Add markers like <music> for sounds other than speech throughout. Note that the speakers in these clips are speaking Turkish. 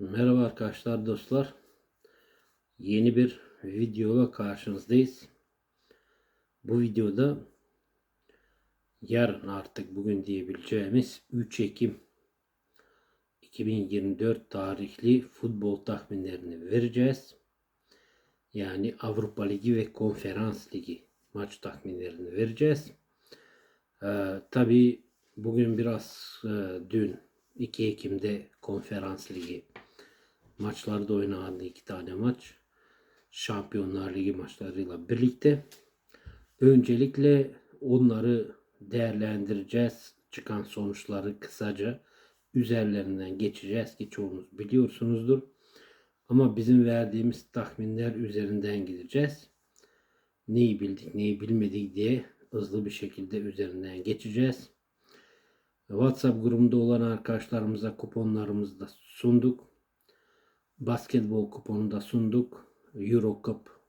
Merhaba arkadaşlar dostlar. Yeni bir videola karşınızdayız. Bu videoda yarın artık bugün diyebileceğimiz 3 Ekim 2024 tarihli futbol tahminlerini vereceğiz. Yani Avrupa Ligi ve Konferans Ligi maç tahminlerini vereceğiz. Ee, Tabi bugün biraz e, dün 2 Ekim'de Konferans Ligi maçlarda oynandı iki tane maç. Şampiyonlar Ligi maçlarıyla birlikte. Öncelikle onları değerlendireceğiz. Çıkan sonuçları kısaca üzerlerinden geçeceğiz ki çoğunuz biliyorsunuzdur. Ama bizim verdiğimiz tahminler üzerinden gideceğiz. Neyi bildik, neyi bilmedik diye hızlı bir şekilde üzerinden geçeceğiz. WhatsApp grubunda olan arkadaşlarımıza kuponlarımızı da sunduk. Basketbol kuponu da sunduk. Euro Cup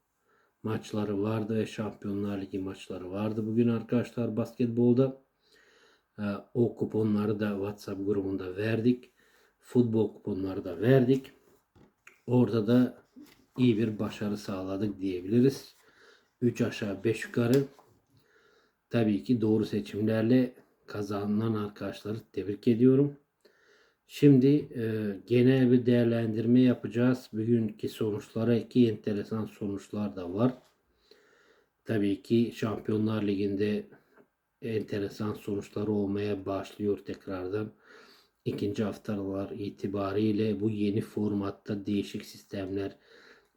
maçları vardı ve Şampiyonlar Ligi maçları vardı bugün arkadaşlar basketbolda. Ee, O kuponları da WhatsApp grubunda verdik. Futbol kuponları da verdik. Orada da iyi bir başarı sağladık diyebiliriz. 3 aşağı 5 yukarı. Tabii ki doğru seçimlerle kazanan arkadaşları tebrik ediyorum. Şimdi e, genel bir değerlendirme yapacağız. Bugünkü sonuçlara iki enteresan sonuçlar da var. Tabii ki Şampiyonlar Ligi'nde enteresan sonuçları olmaya başlıyor tekrardan. İkinci haftalar itibariyle bu yeni formatta değişik sistemler,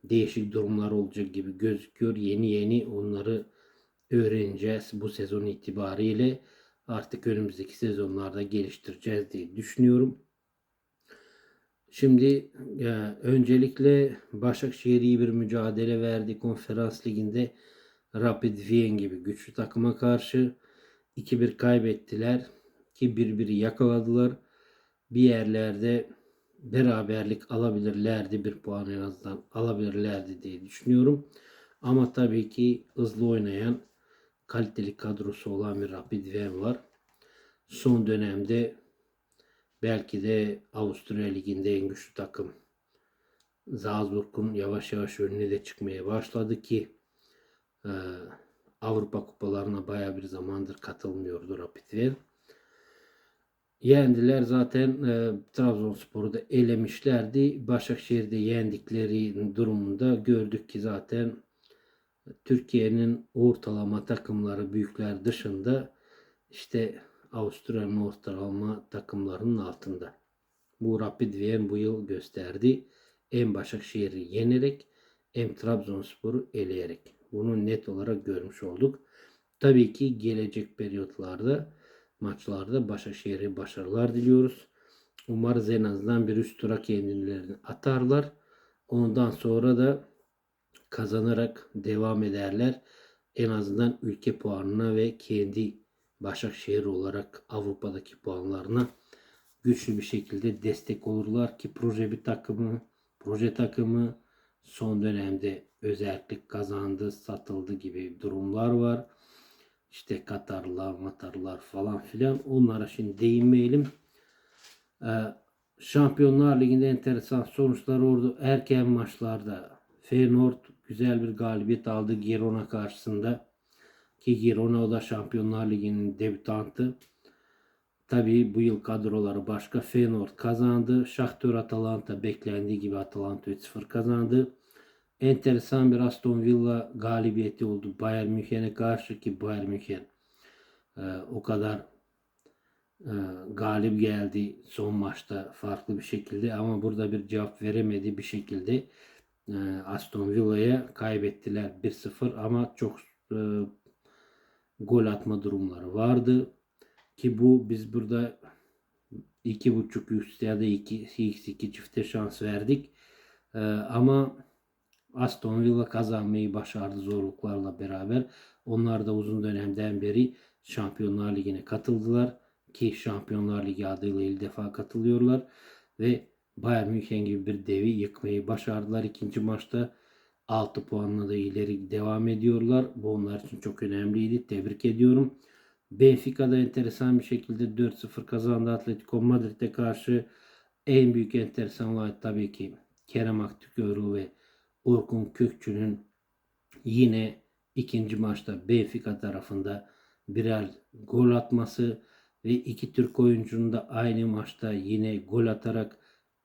değişik durumlar olacak gibi gözüküyor. Yeni yeni onları öğreneceğiz bu sezon itibariyle. Artık önümüzdeki sezonlarda geliştireceğiz diye düşünüyorum. Şimdi e, öncelikle Başakşehir iyi bir mücadele verdi konferans liginde. Rapid Wien gibi güçlü takıma karşı 2-1 kaybettiler ki birbiri yakaladılar. Bir yerlerde beraberlik alabilirlerdi. Bir puan en azından alabilirlerdi diye düşünüyorum. Ama tabii ki hızlı oynayan kaliteli kadrosu olan bir Rapid Wien var. Son dönemde belki de Avusturya Ligi'nde en güçlü takım Salzburg'un yavaş yavaş önüne de çıkmaya başladı ki e, Avrupa kupalarına baya bir zamandır katılmıyordu Rapid Wien. Yendiler zaten e, Trabzonspor'u da elemişlerdi. Başakşehir'de yendikleri durumunda gördük ki zaten Türkiye'nin ortalama takımları büyükler dışında işte Avusturya'nın ortalama takımlarının altında. Bu Rapid Wien bu yıl gösterdi. Hem Başakşehir'i yenerek hem Trabzonspor'u eleyerek. Bunu net olarak görmüş olduk. Tabii ki gelecek periyotlarda maçlarda Başakşehir'e başarılar diliyoruz. Umarız en azından bir üst tura kendilerini atarlar. Ondan sonra da kazanarak devam ederler. En azından ülke puanına ve kendi Başakşehir olarak Avrupa'daki puanlarına güçlü bir şekilde destek olurlar ki proje bir takımı, proje takımı son dönemde özellik kazandı, satıldı gibi durumlar var. İşte Katarlar, Matarlar falan filan. Onlara şimdi değinmeyelim. Ee, Şampiyonlar Ligi'nde enteresan sonuçlar oldu. Erken maçlarda Feyenoord güzel bir galibiyet aldı Girona karşısında. Ki Girona da Şampiyonlar Ligi'nin debütantı. Tabii bu yıl kadroları başka. Feyenoord kazandı. Shakhtar Atalanta beklendiği gibi Atalanta 3-0 kazandı. Enteresan bir Aston Villa galibiyeti oldu Bayern Münih'e karşı ki Bayern Münih e, o kadar e, galip geldi son maçta farklı bir şekilde ama burada bir cevap veremedi bir şekilde e, Aston Villa'ya kaybettiler 1-0 ama çok e, gol atma durumları vardı. Ki bu biz burada iki buçuk üst ya da iki x2 çifte şans verdik. Ee, ama Aston Villa kazanmayı başardı zorluklarla beraber. Onlar da uzun dönemden beri Şampiyonlar Ligi'ne katıldılar. Ki Şampiyonlar Ligi adıyla ilk defa katılıyorlar. Ve Bayern München gibi bir devi yıkmayı başardılar. ikinci maçta 6 puanla da ileri devam ediyorlar. Bu onlar için çok önemliydi. Tebrik ediyorum. Benfica'da enteresan bir şekilde 4-0 kazandı Atletico Madrid'e karşı. En büyük enteresan olay tabii ki Kerem Aktürkoğlu ve Orkun Kökçü'nün yine ikinci maçta Benfica tarafında birer gol atması ve iki Türk oyuncunun da aynı maçta yine gol atarak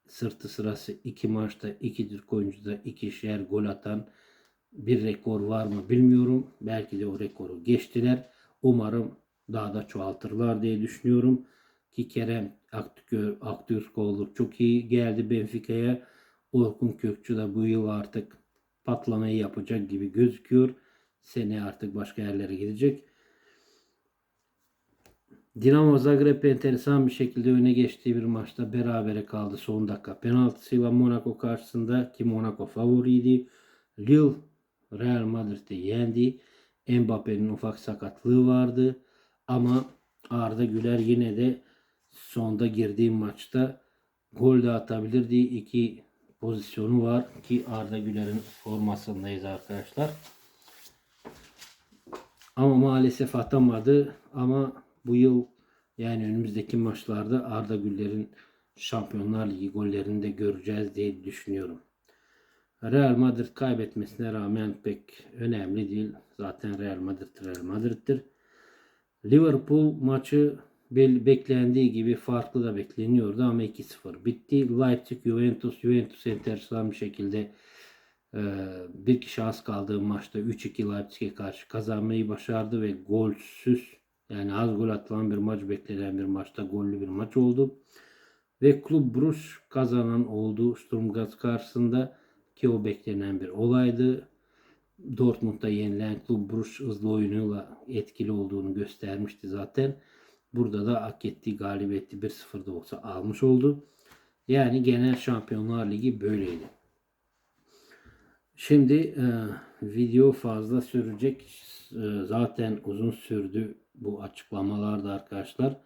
sırtı sırası iki maçta iki Türk oyuncu da ikişer gol atan bir rekor var mı bilmiyorum. Belki de o rekoru geçtiler. Umarım daha da çoğaltırlar diye düşünüyorum. Ki Kerem Aktürk- Aktürkoğlu çok iyi geldi Benfica'ya. Orkun Kökçü de bu yıl artık patlamayı yapacak gibi gözüküyor. Sene artık başka yerlere gidecek. Dinamo Zagreb enteresan bir şekilde öne geçtiği bir maçta berabere kaldı son dakika. Penaltısıyla Monaco karşısında ki Monaco favoriydi. Lille Real Madrid'i yendi. Mbappe'nin ufak sakatlığı vardı. Ama Arda Güler yine de sonda girdiği maçta gol de atabilirdi. İki pozisyonu var ki Arda Güler'in formasındayız arkadaşlar. Ama maalesef atamadı. Ama bu yıl yani önümüzdeki maçlarda Arda Güler'in Şampiyonlar Ligi gollerini de göreceğiz diye düşünüyorum. Real Madrid kaybetmesine rağmen pek önemli değil. Zaten Real Madrid Real Madrid'dir. Liverpool maçı beklendiği gibi farklı da bekleniyordu ama 2-0 bitti. Leipzig Juventus Juventus enteresan bir şekilde e, bir kişi az kaldığı maçta 3-2 Leipzig'e karşı kazanmayı başardı ve golsüz yani az gol atılan bir maç beklenen bir maçta gollü bir maç oldu. Ve Klub Brugge kazanan oldu Sturm Graz karşısında ki o beklenen bir olaydı. Dortmund'da yenilen Klub Brugge hızlı oyunuyla etkili olduğunu göstermişti zaten. Burada da hak ettiği galibiyeti 1-0'da olsa almış oldu. Yani genel Şampiyonlar Ligi böyleydi. Şimdi e, video fazla sürecek. E, zaten uzun sürdü bu açıklamalarda arkadaşlar.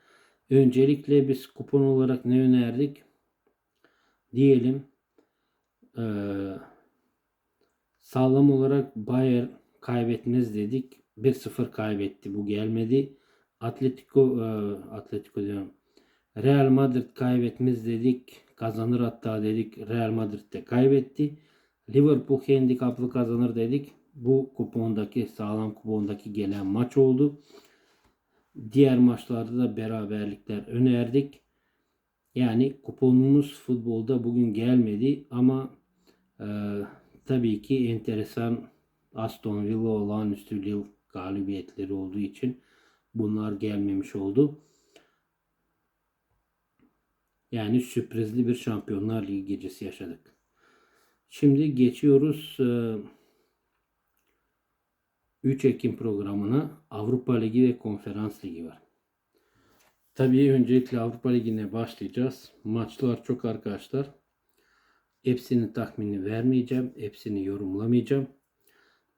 Öncelikle biz kupon olarak ne önerdik? Diyelim e, sağlam olarak Bayer kaybetmez dedik. 1-0 kaybetti. Bu gelmedi. Atletico e, Atletico diyorum. Real Madrid kaybetmez dedik. Kazanır hatta dedik. Real Madrid de kaybetti. Liverpool handikaplı kazanır dedik. Bu kupondaki sağlam kupondaki gelen maç oldu. Diğer maçlarda da beraberlikler önerdik. Yani kuponumuz futbolda bugün gelmedi ama e, tabii ki enteresan Aston Villa olağanüstü yıl galibiyetleri olduğu için bunlar gelmemiş oldu. Yani sürprizli bir Şampiyonlar Ligi gecesi yaşadık. Şimdi geçiyoruz e, 3 Ekim programına Avrupa Ligi ve Konferans Ligi var. Tabii öncelikle Avrupa Ligi'ne başlayacağız. Maçlar çok arkadaşlar. Hepsinin tahminini vermeyeceğim. Hepsini yorumlamayacağım.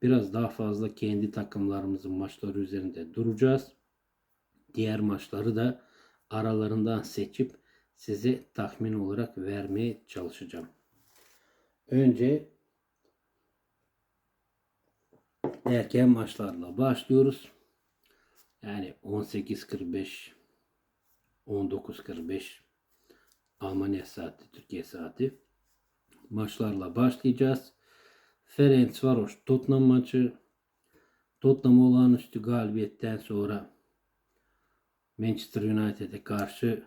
Biraz daha fazla kendi takımlarımızın maçları üzerinde duracağız. Diğer maçları da aralarından seçip size tahmin olarak vermeye çalışacağım. Önce erken maçlarla başlıyoruz. Yani 18.45 19.45 Almanya saati, Türkiye saati maçlarla başlayacağız. Ferencvaros Tottenham maçı Tottenham olağanüstü galibiyetten sonra Manchester United'e karşı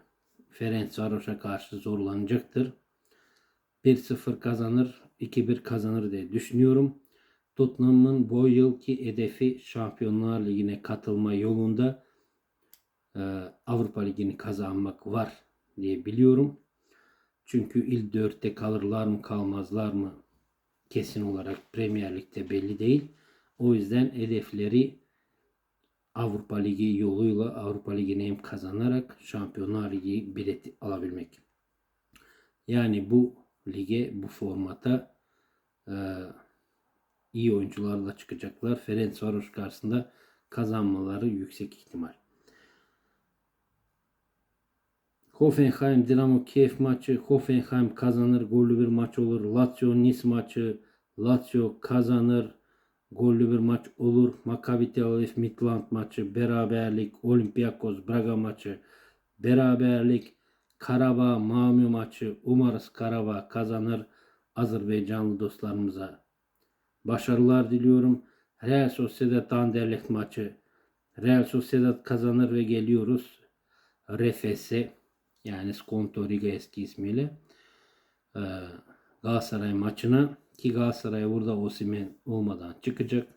Ferencvaros'a karşı zorlanacaktır. 1-0 kazanır, 2-1 kazanır diye düşünüyorum. Tottenham'ın bu yılki hedefi Şampiyonlar Ligi'ne katılma yolunda e, Avrupa Ligi'ni kazanmak var diye biliyorum. Çünkü ilk dörtte kalırlar mı kalmazlar mı kesin olarak Premier Lig'de belli değil. O yüzden hedefleri Avrupa Ligi yoluyla Avrupa Ligi'ni hem kazanarak Şampiyonlar Ligi bileti alabilmek. Yani bu lige, bu formata e, iyi oyuncularla çıkacaklar. Ferencvaros karşısında kazanmaları yüksek ihtimal. Hoffenheim Dinamo Kiev maçı Hoffenheim kazanır gollü bir maç olur. Lazio Nice maçı Lazio kazanır gollü bir maç olur. Maccabi Tel Aviv Midland maçı beraberlik. Olympiakos Braga maçı beraberlik. Karabağ Mami maçı umarız Karabağ kazanır. Azerbaycanlı dostlarımıza başarılar diliyorum. Real Sociedad Anderlecht maçı Real Sociedad kazanır ve geliyoruz. RFS yani Skonto Riga eski ismiyle Ee, Galatasaray maçına ki Galatasaray burada Osimhen olmadan çıkacak.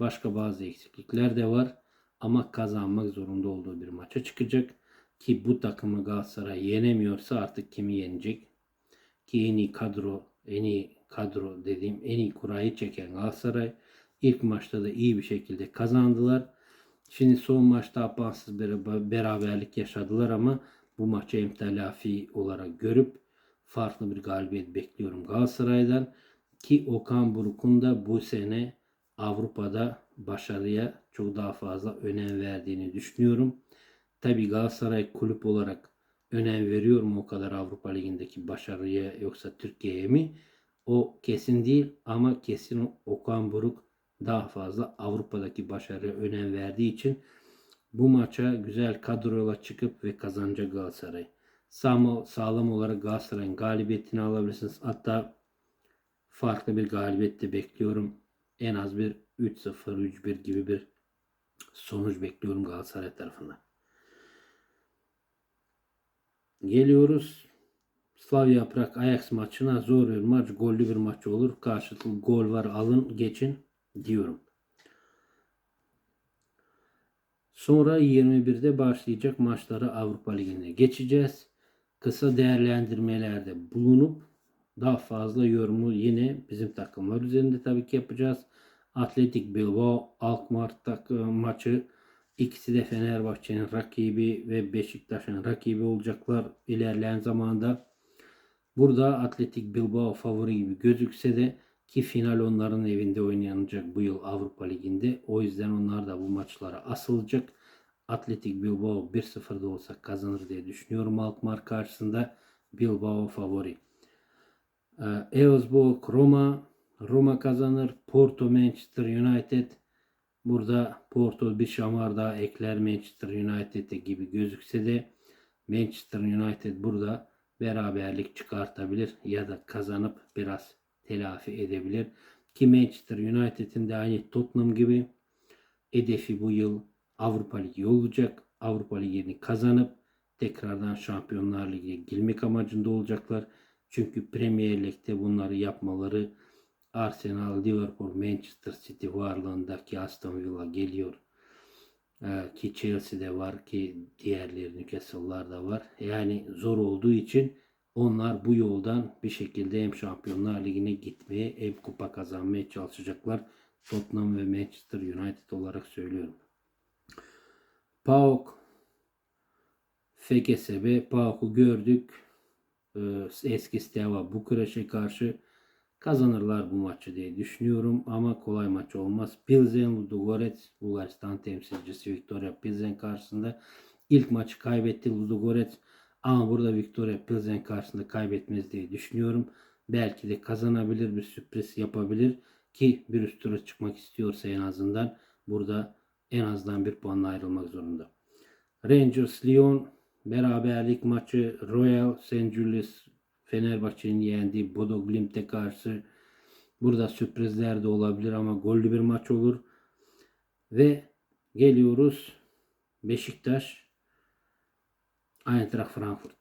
Başka bazı eksiklikler de var ama kazanmak zorunda olduğu bir maça çıkacak ki bu takımı Galatasaray yenemiyorsa artık kimi yenecek? Ki en iyi kadro, en iyi kadro dediğim en iyi kurayı çeken Galatasaray ilk maçta da iyi bir şekilde kazandılar. Şimdi son maçta apansız bir beraberlik yaşadılar ama bu maçı hem telafi olarak görüp farklı bir galibiyet bekliyorum Galatasaray'dan. Ki Okan Buruk'un da bu sene Avrupa'da başarıya çok daha fazla önem verdiğini düşünüyorum. Tabi Galatasaray kulüp olarak önem veriyor mu o kadar Avrupa Ligi'ndeki başarıya yoksa Türkiye'ye mi? O kesin değil ama kesin Okan Buruk daha fazla Avrupa'daki başarıya önem verdiği için bu maça güzel kadroyla çıkıp ve kazanacak Galatasaray. Sağlam, sağlam olarak Galatasaray'ın galibiyetini alabilirsiniz. Hatta farklı bir galibiyet de bekliyorum. En az bir 3-0, 3-1 gibi bir sonuç bekliyorum Galatasaray tarafından. Geliyoruz. Slavia Prag Ajax maçına zor bir maç, gollü bir maç olur. Karşılıklı gol var alın geçin diyorum. Sonra 21'de başlayacak maçları Avrupa Ligi'ne geçeceğiz. Kısa değerlendirmelerde bulunup daha fazla yorumu yine bizim takımlar üzerinde tabii ki yapacağız. Atletik Bilbao Alkmaar maçı ikisi de Fenerbahçe'nin rakibi ve Beşiktaş'ın rakibi olacaklar ilerleyen zamanda. Burada Atletik Bilbao favori gibi gözükse de ki final onların evinde oynanacak bu yıl Avrupa Ligi'nde. O yüzden onlar da bu maçlara asılacak. Atletik Bilbao 1-0'da olsa kazanır diye düşünüyorum Alkmaar karşısında. Bilbao favori. Ee, Elfsborg Roma Roma kazanır. Porto Manchester United burada Porto bir şamar daha ekler Manchester United'e gibi gözükse de Manchester United burada beraberlik çıkartabilir ya da kazanıp biraz telafi edebilir. Ki Manchester United'in de aynı Tottenham gibi hedefi bu yıl Avrupa Ligi olacak. Avrupa Ligi'ni kazanıp tekrardan Şampiyonlar Ligi'ne girmek amacında olacaklar. Çünkü Premier Lig'de bunları yapmaları Arsenal, Liverpool, Manchester City varlığındaki Aston Villa geliyor. Ee, ki Chelsea'de var ki diğerleri Newcastle'lar da var. Yani zor olduğu için onlar bu yoldan bir şekilde hem Şampiyonlar Ligi'ne gitmeye hem kupa kazanmaya çalışacaklar. Tottenham ve Manchester United olarak söylüyorum. PAOK FKSB PAOK'u gördük. Ee, eski Steaua Bukarest'e karşı kazanırlar bu maçı diye düşünüyorum ama kolay maç olmaz. Pilsen Ludogorets Bulgaristan temsilcisi Victoria Pilsen karşısında ilk maçı kaybetti Ludogorets ama burada Victoria Pilsen karşısında kaybetmez diye düşünüyorum. Belki de kazanabilir bir sürpriz yapabilir ki bir üst tura çıkmak istiyorsa en azından burada en azından bir puanla ayrılmak zorunda. Rangers Lyon beraberlik maçı Royal St. Julius Fenerbahçe'nin yendiği Bodo Glimt'e karşı burada sürprizler de olabilir ama gollü bir maç olur. Ve geliyoruz Beşiktaş Eintracht Frankfurt.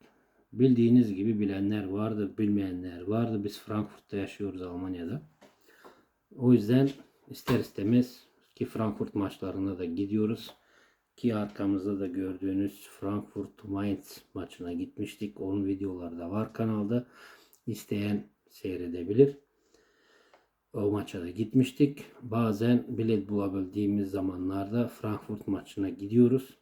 Bildiğiniz gibi bilenler vardı, bilmeyenler vardı. Biz Frankfurt'ta yaşıyoruz Almanya'da. O yüzden ister istemez ki Frankfurt maçlarına da gidiyoruz. Ki arkamızda da gördüğünüz Frankfurt Mainz maçına gitmiştik. Onun videoları da var kanalda. İsteyen seyredebilir. O maça da gitmiştik. Bazen bilet bulabildiğimiz zamanlarda Frankfurt maçına gidiyoruz.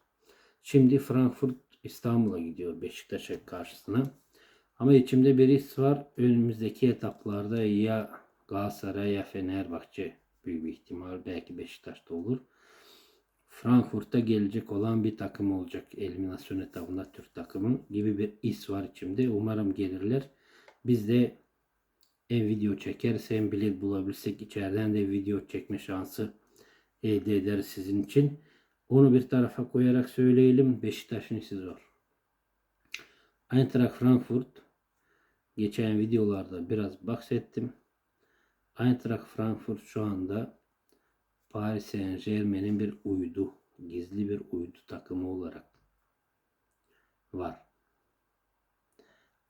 Şimdi Frankfurt İstanbul'a gidiyor Beşiktaş'a karşısına. Ama içimde bir his var. Önümüzdeki etaplarda ya Galatasaray ya Fenerbahçe büyük bir ihtimal belki Beşiktaş'ta olur. Frankfurt'ta gelecek olan bir takım olacak. Eliminasyon etabında Türk takımın gibi bir his var içimde. Umarım gelirler. Biz de hem video çekeriz hem bilet bulabilirsek içeriden de video çekme şansı elde ederiz sizin için. Onu bir tarafa koyarak söyleyelim. Beşiktaş'ın işi zor. Eintracht Frankfurt geçen videolarda biraz bahsettim. Eintracht Frankfurt şu anda Paris Saint Germain'in bir uydu, gizli bir uydu takımı olarak var.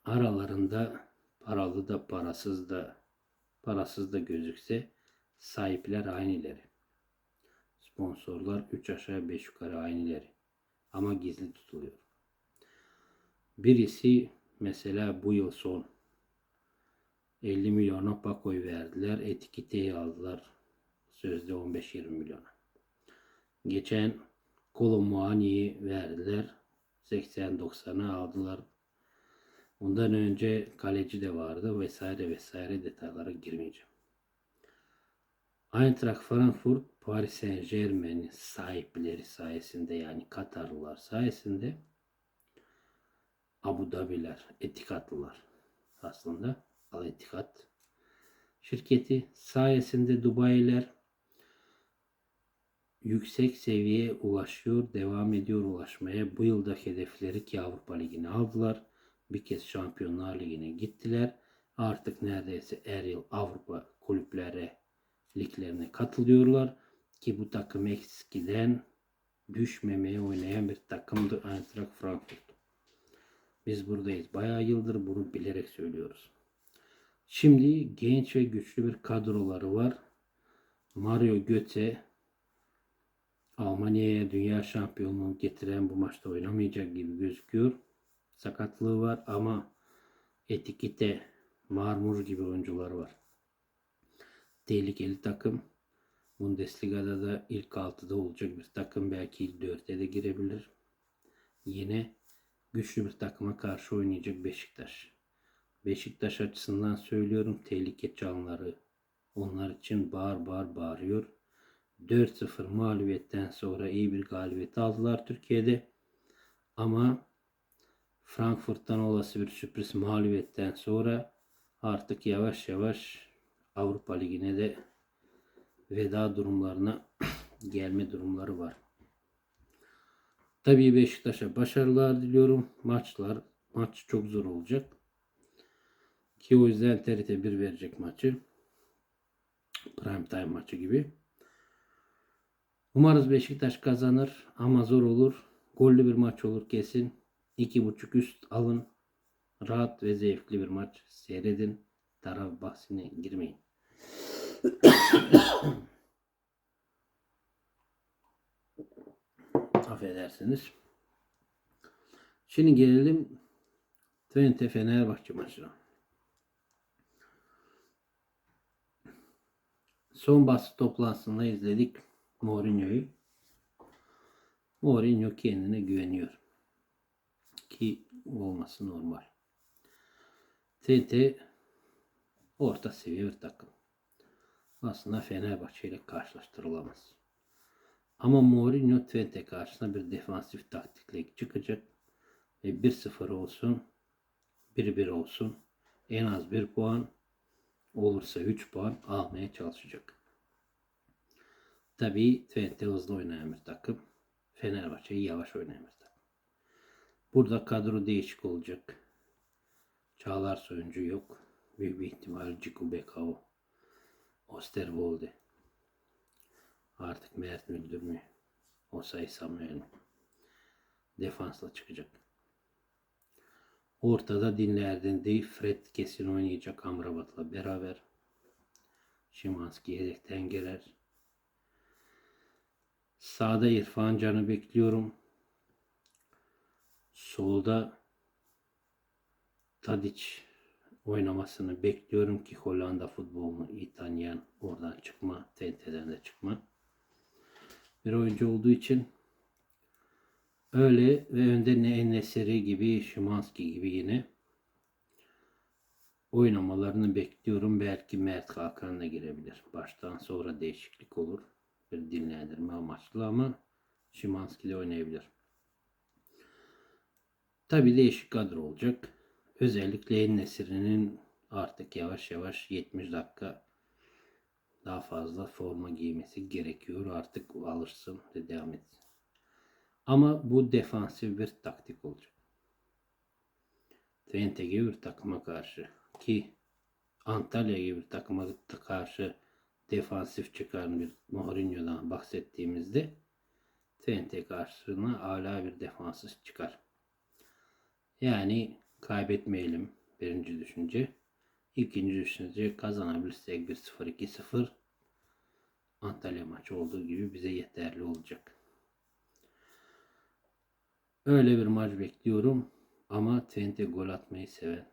Aralarında paralı da parasız da parasız da gözükse sahipler aynıları. Sponsorlar 3 aşağı 5 yukarı aynıları. Ama gizli tutuluyor. Birisi mesela bu yıl son 50 milyona Pako'yu verdiler. Etiketeyi aldılar. Sözde 15-20 milyona. Geçen Kolomuani'yi verdiler. 80-90'a aldılar. Ondan önce kaleci de vardı vesaire vesaire detaylara girmeyeceğim. Eintracht Frankfurt Paris Saint Germain'in sahipleri sayesinde yani Katarlılar sayesinde Abu Dhabi'ler, Etikatlılar aslında Al Etikat şirketi sayesinde Dubai'ler yüksek seviyeye ulaşıyor, devam ediyor ulaşmaya. Bu yılda hedefleri ki Avrupa Ligi'ni aldılar. Bir kez Şampiyonlar Ligi'ne gittiler. Artık neredeyse her yıl Avrupa kulüplere, liglerine katılıyorlar. Ki bu takım eskiden düşmemeye oynayan bir takımdı Eintracht Frankfurt. Biz buradayız. Bayağı yıldır bunu bilerek söylüyoruz. Şimdi genç ve güçlü bir kadroları var. Mario Götze Almanya'ya dünya şampiyonluğu getiren bu maçta oynamayacak gibi gözüküyor. Sakatlığı var ama etikete marmur gibi oyuncular var. Tehlikeli takım. Bundesliga'da da ilk 6'da olacak bir takım. Belki ilk 4'e de girebilir. Yine güçlü bir takıma karşı oynayacak Beşiktaş. Beşiktaş açısından söylüyorum tehlike çanları onlar için bağır bağır bağırıyor. 4-0 mağlubiyetten sonra iyi bir galibiyet aldılar Türkiye'de. Ama Frankfurt'tan olası bir sürpriz mağlubiyetten sonra artık yavaş yavaş Avrupa Ligi'ne de veda durumlarına <clears throat> gelme durumları var. Tabii Beşiktaş'a başarılar diliyorum. Maçlar maç çok zor olacak. Ki o yüzden TRT 1 verecek maçı. Prime time maçı gibi. Umarız Beşiktaş kazanır ama zor olur. Gollü bir maç olur kesin. 2.5 üst alın. Rahat ve zevkli bir maç seyredin. Taraf bahsine girmeyin. <coughs> Affedersiniz. Şimdi gelelim Twente Fenerbahçe maçına. Son basın toplantısında izledik Mourinho'yu. Mourinho kendine güveniyor. Ki olması normal. TT orta seviye bir takım. Aslında Fenerbahçe ile karşılaştırılamaz. Ama Mourinho Twente karşısında bir defansif taktikle çıkacak. Ve 1-0 olsun, 1-1 olsun, en az 1 puan olursa 3 puan almaya çalışacak. Tabii Twente hızlı oynayan bir takım. Fenerbahçe'yi yavaş oynayan bir takım. Burada kadro değişik olacak. Çağlar Soyuncu yok. Büyük bir ihtimal Ciku Bekao, Osterwolde. Artık Mert Müldür mü? Osay Samuel mi? Defansla çıkacak. Ortada dinlerden değil Fred kesin oynayacak Amrabat'la beraber. Şimanski yedekten gelir. Sağda İrfan Can'ı bekliyorum. Solda Tadic oynamasını bekliyorum ki Hollanda futbolunu iyi tanıyan oradan çıkma, TNT'den de çıkma. Bir oyuncu olduğu için öyle ve önde ne Eneseri gibi, Şimanski gibi yine oynamalarını bekliyorum. Belki Mert Hakan da girebilir. Baştan sonra değişiklik olur bir dinlendirme amaçlı ama Şimanski de oynayabilir. Tabi değişik kadro olacak. Özellikle En Nesiri'nin artık yavaş yavaş 70 dakika daha fazla forma giymesi gerekiyor. Artık alırsın ve devam etsin. Ama bu defansif bir taktik olacak. Twente gibi bir takıma karşı ki Antalya gibi bir takıma karşı defansif çıkan bir Mourinho'dan bahsettiğimizde Twente karşısına hala bir defansız çıkar. Yani kaybetmeyelim birinci düşünce. İkinci düşünce kazanabilirsek 1-0 2-0 Antalya maçı olduğu gibi bize yeterli olacak. Öyle bir maç bekliyorum ama Twente gol atmayı seven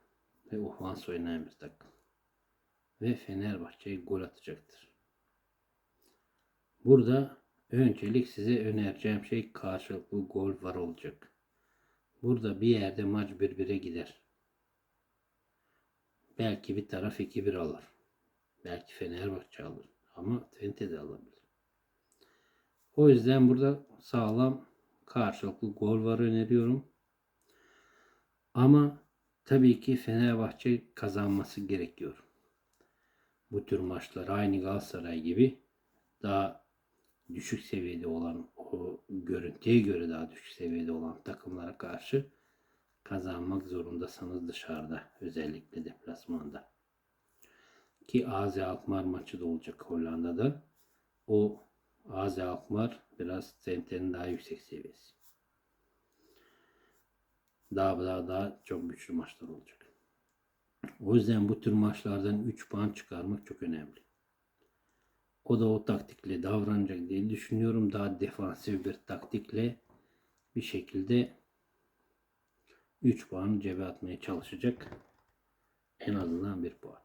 ve ofans oynayan bir takım. Ve Fenerbahçe'ye gol atacaktır. Burada öncelik size önereceğim şey karşılıklı gol var olacak. Burada bir yerde maç birbire gider. Belki bir taraf 2-1 alır. Belki Fenerbahçe alır. Ama Twente de alabilir. O yüzden burada sağlam karşılıklı gol var öneriyorum. Ama tabii ki Fenerbahçe kazanması gerekiyor. Bu tür maçlar aynı Galatasaray gibi daha düşük seviyede olan o görüntüye göre daha düşük seviyede olan takımlara karşı kazanmak zorundasınız dışarıda özellikle deplasmanda. Ki AZ Alkmaar maçı da olacak Hollanda'da. O AZ Alkmaar biraz Twente'nin daha yüksek seviyesi. Daha daha daha çok güçlü maçlar olacak. O yüzden bu tür maçlardan 3 puan çıkarmak çok önemli. O da o taktikle davranacak diye düşünüyorum. Daha defansif bir taktikle bir şekilde 3 puan cebe atmaya çalışacak. En azından 1 puan.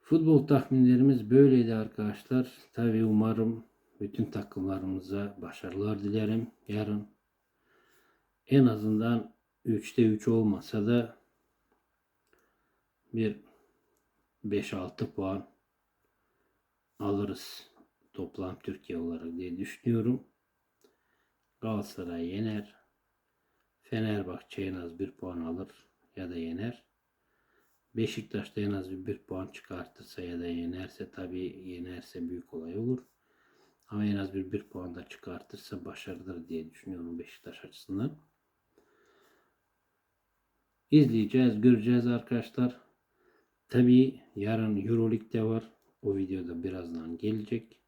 Futbol tahminlerimiz böyleydi arkadaşlar. Tabi umarım bütün takımlarımıza başarılar dilerim. Yarın en azından 3'te 3 olmasa da bir 5-6 puan alırız toplam Türkiye olarak diye düşünüyorum. Galatasaray yener. Fenerbahçe en az 1 puan alır ya da yener. Beşiktaş da en az bir, bir puan çıkartırsa ya da yenerse tabii yenerse büyük olay olur. Ama en az bir, bir puan da çıkartırsa başarıdır diye düşünüyorum Beşiktaş açısından. İzleyeceğiz, göreceğiz arkadaşlar. Tabii yarın Euroleague'de var. O videoda birazdan gelecek.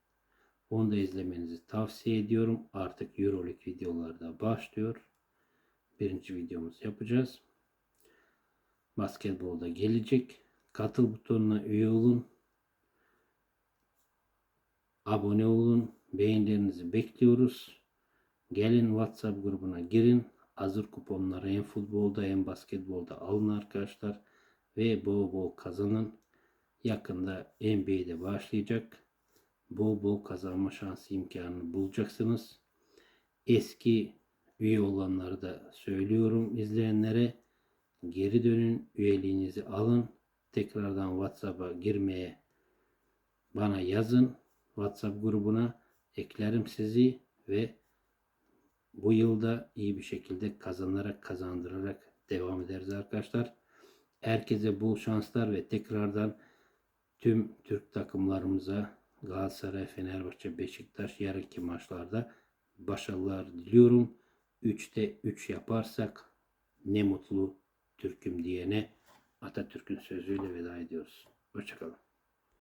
Onu da izlemenizi tavsiye ediyorum. Artık Euroleague videoları da başlıyor. Birinci videomuz yapacağız. Basketbolda gelecek. Katıl butonuna üye olun. Abone olun. Beğenilerinizi bekliyoruz. Gelin WhatsApp grubuna girin. Hazır kuponları hem futbolda hem basketbolda alın arkadaşlar. Ve bol bol kazanın. Yakında NBA'de başlayacak. Bol bol kazanma şansı imkanını bulacaksınız. Eski üye olanları da söylüyorum izleyenlere. Geri dönün, üyeliğinizi alın. Tekrardan WhatsApp'a girmeye bana yazın. WhatsApp grubuna eklerim sizi ve bu yılda iyi bir şekilde kazanarak kazandırarak devam ederiz arkadaşlar. Herkese bol şanslar ve tekrardan tüm Türk takımlarımıza Galatasaray, Fenerbahçe, Beşiktaş yarınki maçlarda başarılar diliyorum. 3'te 3 yaparsak ne mutlu Türk'üm diyene Atatürk'ün sözüyle veda ediyoruz. Hoşçakalın.